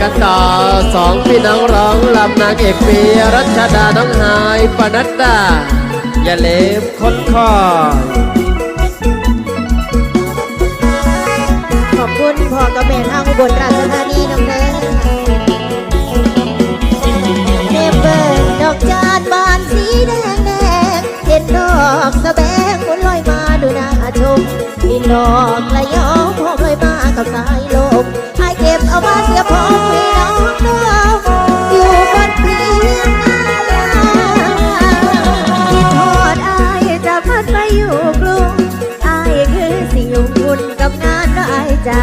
กันต่อสองพี่น้องร้องลำนางเอกปีรัชดาน้องหายปนัดดาอย่าเลมคนคอขอบคุณพ่อกับแม่ทางอุบลราชธานีน้ำเด้อเนเบิร์ดอกจานบานสีแดงแดงเห็นดอกสะแบงมุนลอยมาดูน่าชมมีดอกระย อยู่กรุงอายคือสิ่งอยู่คุณกับงานก็อายจ้า